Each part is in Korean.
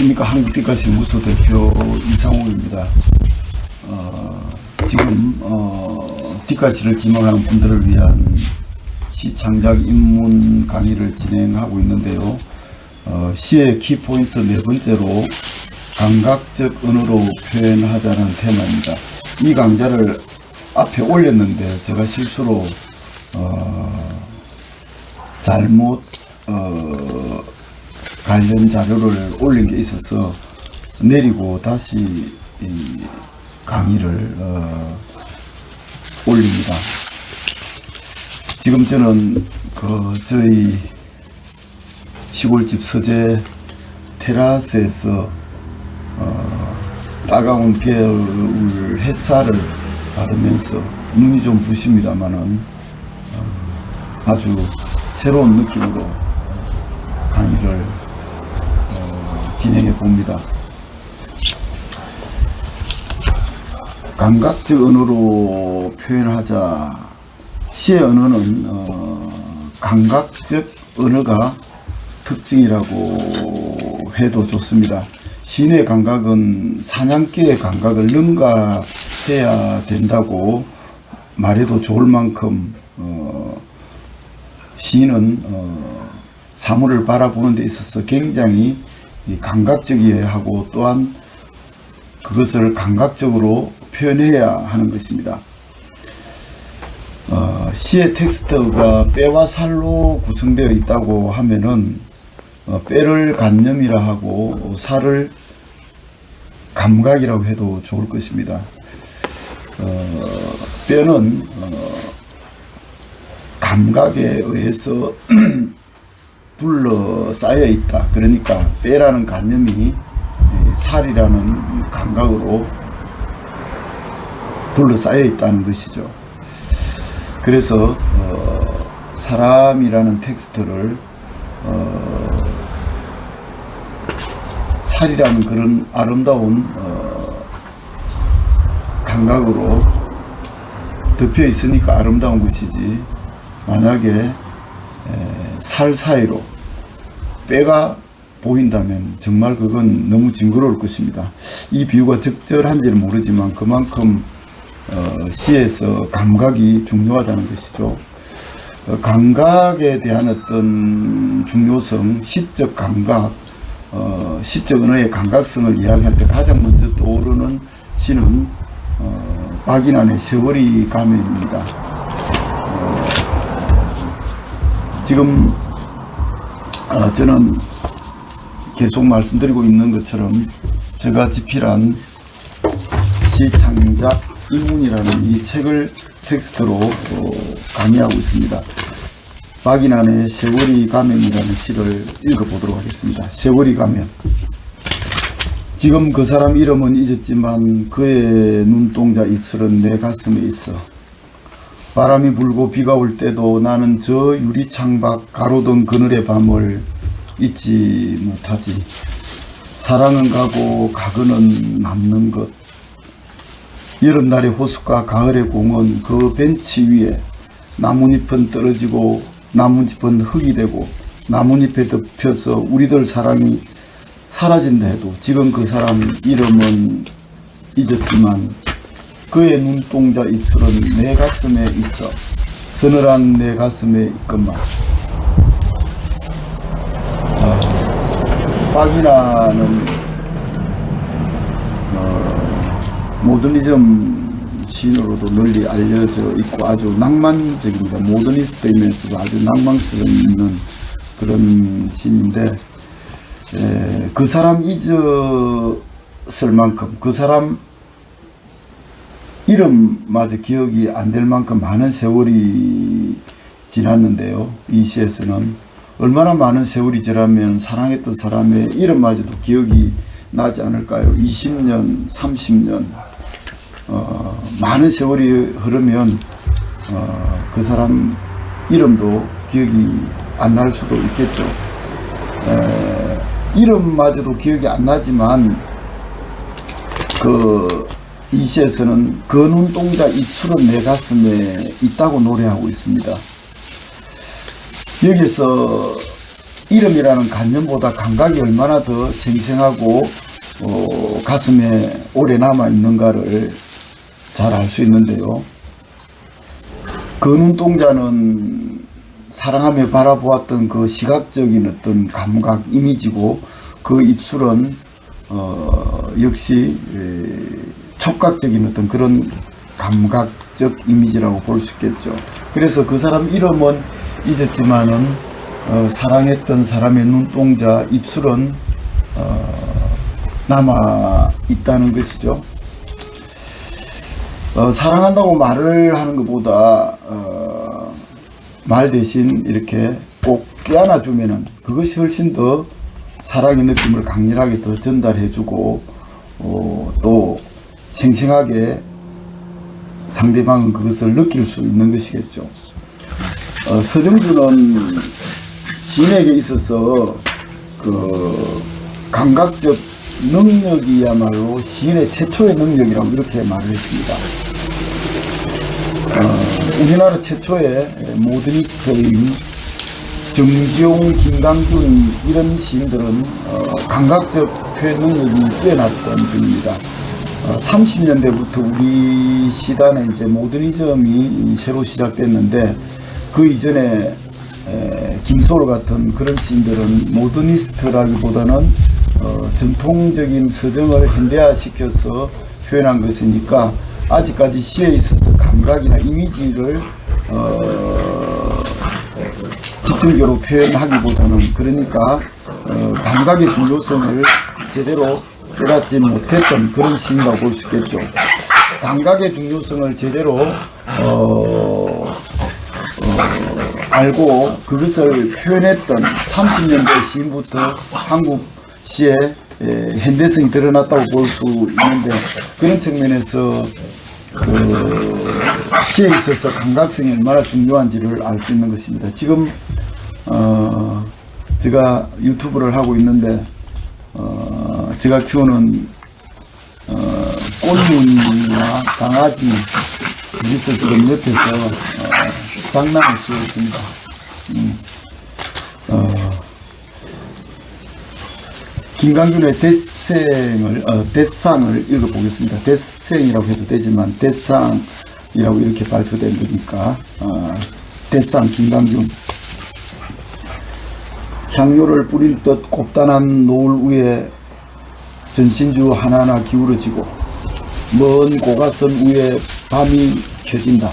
안녕하십니까 한국디까시 무소 대표 이상호입니다. 어, 지금 어, 디까시를 지망하는 분들을 위한 시창작 입문 강의를 진행하고 있는데요. 어, 시의 키포인트 네 번째로 감각적 언어로 표현하자는 테마입니다. 이 강좌를 앞에 올렸는데 제가 실수로 어, 잘못 어, 관련 자료를 올린 게 있어서 내리고 다시 이 강의를 어, 올립니다. 지금 저는 그 저희 시골집 서재 테라스에서 어, 따가운 겨울 햇살을 받으면서 눈이 좀 부십니다만은 어, 아주 새로운 느낌으로 강의를 어, 진행해 봅니다. 감각적 언어로 표현하자. 시의 언어는 어, 감각적 언어가 특징이라고 해도 좋습니다. 시인의 감각은 사냥개의 감각을 능가해야 된다고 말해도 좋을 만큼 어, 시인은 어, 사물을 바라보는 데 있어서 굉장히 이 감각적이어야 하고 또한 그것을 감각적으로 표현해야 하는 것입니다. 어, 시의 텍스트가 빼와 살로 구성되어 있다고 하면은 어, 빼를 관념이라 하고 살을 감각이라고 해도 좋을 것입니다. 어, 뼈는 어, 감각에 의해서 둘러싸여 있다. 그러니까 뼈라는 관념이 이 살이라는 감각으로 둘러싸여 있다는 것이죠. 그래서 어, 사람이라는 텍스트를 어, 살이라는 그런 아름다운 어, 감각으로 덮여 있으니까 아름다운 것이지 만약에 에, 살 사이로 뼈가 보인다면 정말 그건 너무 징그러울 것입니다. 이 비유가 적절한지는 모르지만 그만큼 어, 시에서 감각이 중요하다는 것이죠. 어, 감각에 대한 어떤 중요성, 시적 감각, 어, 시적 언어의 감각성을 이야기할 때 가장 먼저 떠오르는 시는 어, 박인환의 세월이 가면입니다. 어, 지금 어, 저는 계속 말씀드리고 있는 것처럼 제가 집필한 시창작 입문이라는 이 책을 텍스트로 어, 강의하고 있습니다. 박인환의 세월이 가면이라는 시를 읽어보도록 하겠습니다. 세월이 가면. 지금 그 사람 이름은 잊었지만 그의 눈동자 입술은 내 가슴에 있어. 바람이 불고 비가 올 때도 나는 저 유리창 밖 가로등 그늘의 밤을 잊지 못하지. 사랑은 가고 가그는 남는 것. 여름날의 호숫가 가을의 공원 그 벤치 위에 나뭇잎은 떨어지고 나뭇잎은 흙이 되고 나뭇잎에 덮여서 우리들 사랑이 사라진다 해도 지금 그 사람 이름은 잊었지만 그의 눈동자 입술은 내 가슴에 있어 서늘한 내 가슴에 있건만 아, 빡이라는 어, 모더니즘 시인으로도 널리 알려져 있고 아주 낭만적입니다. 모더니스트이면서도 아주 있는 그런 시인인데 에, 그 사람 잊었을 만큼 그 사람 이름마저 기억이 안 될 만큼 많은 세월이 지났는데요. 이 시에서는 얼마나 많은 세월이 지나면 사랑했던 사람의 이름마저도 기억이 나지 않을까요? 20년, 30년, 어, 많은 세월이 흐르면 어, 그 사람 이름도 기억이 안 날 수도 있겠죠. 에, 이름마저도 기억이 안 나지만 그 이시에서는 그 눈동자 입술은 내 가슴에 있다고 노래하고 있습니다. 여기서 이름이라는 관념보다 감각이 얼마나 더 생생하고 어, 가슴에 오래 남아 있는가를 잘 알 수 있는데요. 그 눈동자는 사랑하며 바라보았던 그 시각적인 어떤 감각 이미지고 그 입술은 어, 역시 에, 촉각적인 어떤 그런 감각적 이미지라고 볼 수 있겠죠. 그래서 그 사람 이름은 잊었지만은 어, 사랑했던 사람의 눈동자 입술은 어, 남아 있다는 것이죠. 어, 사랑한다고 말을 하는 것보다 어, 말 대신 이렇게 꼭 껴안아 주면은 그것이 훨씬 더 사랑의 느낌을 강렬하게 더 전달해주고 어, 또 생생하게 상대방은 그것을 느낄 수 있는 것이겠죠. 어, 서정주는 시인에게 있어서 그 감각적 능력이야말로 시인의 최초의 능력이라고 이렇게 말을 했습니다. 어, 우리나라 최초의 모더니스트인 정지용, 김강준 이런 시인들은 어, 감각적 표현 능력이 뛰어났던 분입니다. 어, 30년대부터 우리 시단에 이제 모더니즘이 새로 시작됐는데 그 이전에 에, 김소월 같은 그런 시인들은 모더니스트라기보다는 어, 전통적인 서정을 현대화시켜서 표현한 것이니까 아직까지 시에 있어서 감각이나 이미지를 어, 집중적으로 표현하기보다는 그러니까 어, 감각의 중요성을 제대로 깨닫지 못했던 그런 시인이라고 볼 수 있겠죠. 감각의 중요성을 제대로 어, 알고 그것을 표현했던 30년대 시인부터 한국 에, 현대성이 드러났다고 볼 수 있는데 그런 측면에서 그 시에 있어서 감각성이 얼마나 중요한지를 알 수 있는 것입니다. 지금 어, 제가 유튜브를 하고 있는데 어, 제가 키우는 어, 꽃무늬와 강아지 여기서 지금 옆에서 어, 장난을 치고 있습니다. 음. 어, 김강준의 대생을 어, 대상을 읽어보겠습니다. 대생이라고 해도 되지만 대상이라고 이렇게 발표된 거니까 어, 대상 김강준 향료를 뿌릴 듯 곱단한 노을 위에 전신주 하나하나 기울어지고 먼 고가선 위에 밤이 켜진다.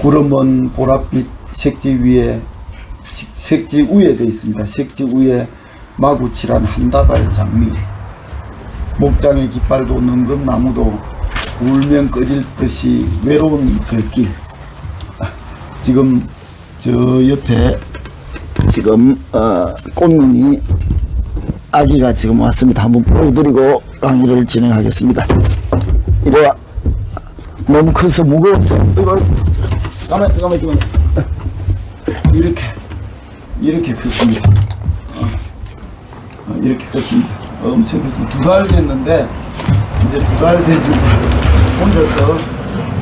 구름은 보랏빛 색지 위에 식- 색지 위에 돼 있습니다. 색지 위에 마구 칠한 한 다발 장미. 목장의 깃발도 능금 나무도 울면 꺼질 듯이 외로운 들길. 지금 저 옆에 지금 어, 꽃무늬 아기가 지금 왔습니다. 한번 보여드리고 강의를 진행하겠습니다. 이리 와. 너무 커서 무거웠어. 이거 가만 있어, 가만 있어. 가만 있어. 이렇게 이렇게 컸습니다. 어, 어, 이렇게 컸습니다. 엄청 컸습니다. 두 달 됐는데 이제 두 달 됐는데 혼자서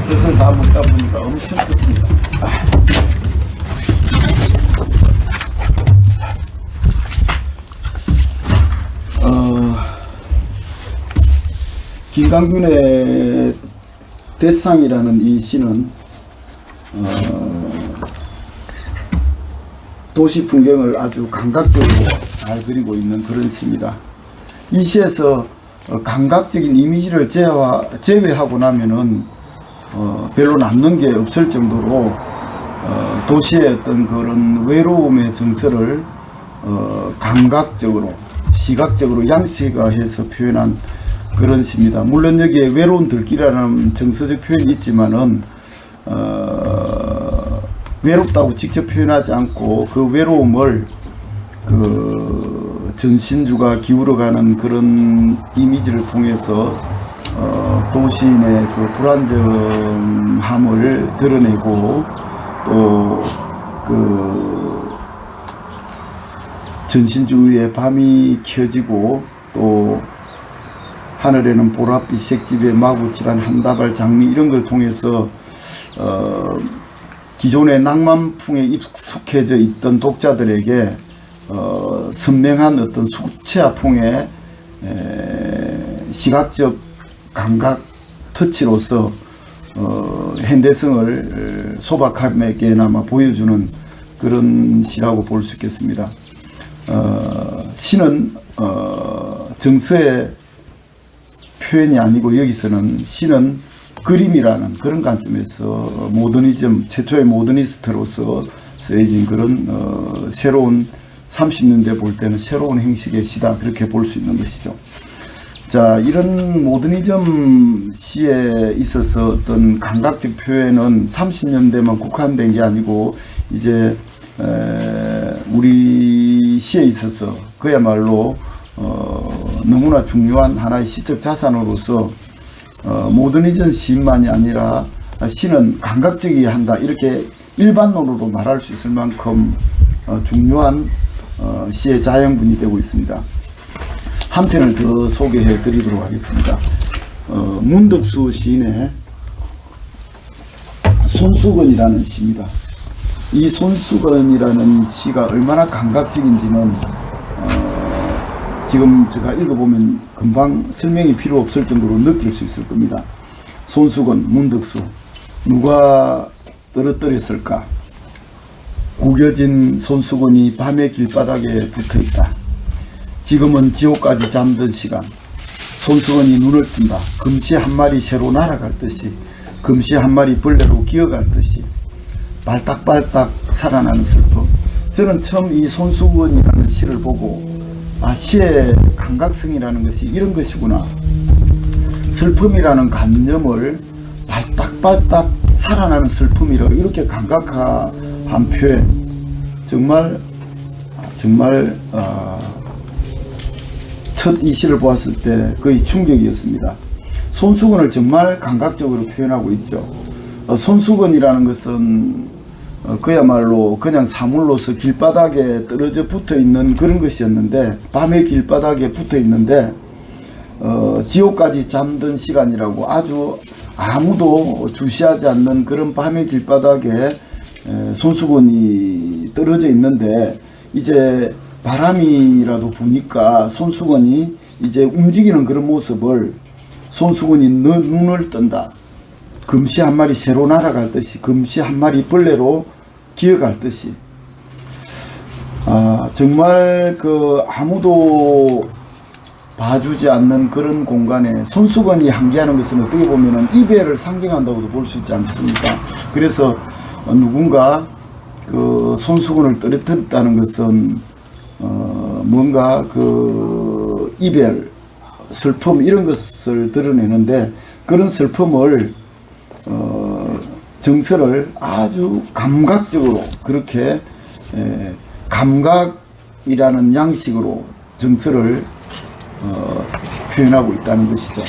젖을 다 먹다 보니까 엄청 컸습니다. 아. 어, 김강균의 대상이라는 이 시는 어, 도시 풍경을 아주 감각적으로 잘 그리고 있는 그런 시입니다. 이 시에서 어, 감각적인 이미지를 제외하고 나면은 어, 별로 남는 게 없을 정도로 어, 도시의 어떤 그런 외로움의 정서를 어, 감각적으로 시각적으로 양식화해서 표현한 그런 시입니다. 물론 여기에 외로운 들길이라는 정서적 표현이 있지만은 어, 외롭다고 직접 표현하지 않고 그 외로움을 그 전신주가 기울어가는 그런 이미지를 통해서 어, 도시인의 그 불안정함을 드러내고 또그 전신주위에 밤이 켜지고 또 하늘에는 보랏빛 색집에 마구 칠한 한 다발 장미 이런 걸 통해서 어, 기존의 낭만풍에 익숙해져 있던 독자들에게 어, 선명한 어떤 수채화풍의 에, 시각적 감각 터치로서 어, 현대성을 어, 소박하게나마 보여주는 그런 시라고 볼 수 있겠습니다. 어, 시는 어, 정서의 표현이 아니고 여기서는 시는 그림이라는 그런 관점에서 모더니즘 최초의 모더니스트로서 쓰여진 그런 어, 새로운 30년대 볼 때는 새로운 형식의 시다 그렇게 볼 수 있는 것이죠. 자 이런 모더니즘 시에 있어서 어떤 감각적 표현은 30년대만 국한된 게 아니고 이제 에, 우리 시에 있어서 그야말로 어, 너무나 중요한 하나의 시적 자산으로서 어, 모더니즘 시인만이 아니라 시는 감각적이어야 한다 이렇게 일반론으로 말할 수 있을 만큼 어, 중요한 어, 시의 자양분이 되고 있습니다. 한 편을 더 소개해 드리도록 하겠습니다. 어, 문덕수 시인의 손수건이라는 시입니다. 이 손수건이라는 시가 얼마나 감각적인지는 어, 지금 제가 읽어보면 금방 설명이 필요 없을 정도로 느낄 수 있을 겁니다. 손수건, 문덕수 누가 떨어뜨렸을까? 구겨진 손수건이 밤의 길바닥에 붙어 있다. 지금은 지옥까지 잠든 시간. 손수건이 눈을 뜬다. 금시 한 마리 새로 날아갈 듯이, 금시 한 마리 벌레로 기어갈 듯이, 발딱발딱 살아나는 슬픔. 저는 처음 이 손수건이라는 시를 보고, 아, 시의 감각성이라는 것이 이런 것이구나. 슬픔이라는 감념을 발딱발딱 살아나는 슬픔이라 이렇게 감각한 표현. 정말, 정말, 어, 첫이 시를 보았을 때 거의 충격이었습니다. 손수건을 정말 감각적으로 표현하고 있죠. 어, 손수건이라는 것은 어, 그야말로 그냥 사물로서 길바닥에 떨어져 붙어 있는 그런 것이었는데 밤의 길바닥에 붙어 있는데 어, 지옥까지 잠든 시간이라고 아주 아무도 주시하지 않는 그런 밤의 길바닥에 에, 손수건이 떨어져 있는데 이제 바람이라도 부니까 손수건이 이제 움직이는 그런 모습을 손수건이 눈- 눈을 뜬다. 금시 한 마리 새로 날아갈 듯이 금시 한 마리 벌레로 기어갈 듯이 아 정말 그 아무도 봐주지 않는 그런 공간에 손수건이 한계하는 것은 어떻게 보면은 이별을 상징한다고도 볼 수 있지 않습니까? 그래서 어, 누군가 그 손수건을 떨어뜨렸다는 것은 어 뭔가 그 이별, 슬픔 이런 것을 드러내는데 그런 슬픔을 어 정서를 아주 감각적으로 그렇게 에, 감각이라는 양식으로 정서를 어, 표현하고 있다는 것이죠.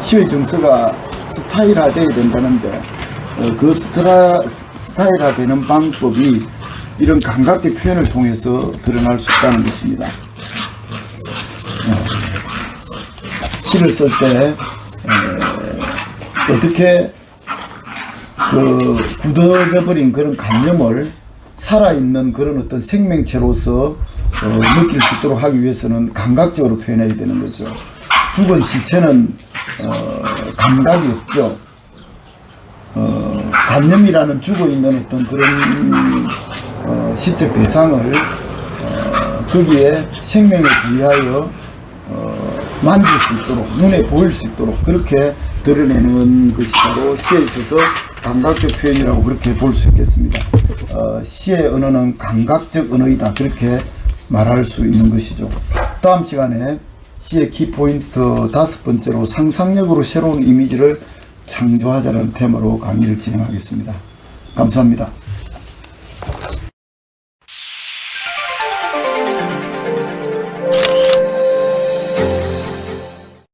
시의 정서가 스타일화되어야 된다는데 어, 그 스트라, 스- 스타일화되는 방법이 이런 감각적 표현을 통해서 드러날 수 있다는 것입니다. 어, 시를 쓸때 어떻게 그 굳어져 버린 그런 감염을 살아있는 그런 어떤 생명체로서 어, 느낄 수 있도록 하기 위해서는 감각적으로 표현해야 되는 거죠. 죽은 시체는 어, 감각이 없죠. 어, 감염이라는 죽어 있는 어떤 그런 어, 시적 대상을 어, 거기에 생명을 부여하여 어, 만질 수 있도록 눈에 보일 수 있도록 그렇게 드러내는 것이 바로 시에 있어서 감각적 표현이라고 그렇게 볼 수 있겠습니다. 어, 시의 언어는 감각적 언어이다 그렇게 말할 수 있는 것이죠. 다음 시간에 시의 키포인트 다섯 번째로 상상력으로 새로운 이미지를 창조하자는 테마로 강의를 진행하겠습니다. 감사합니다.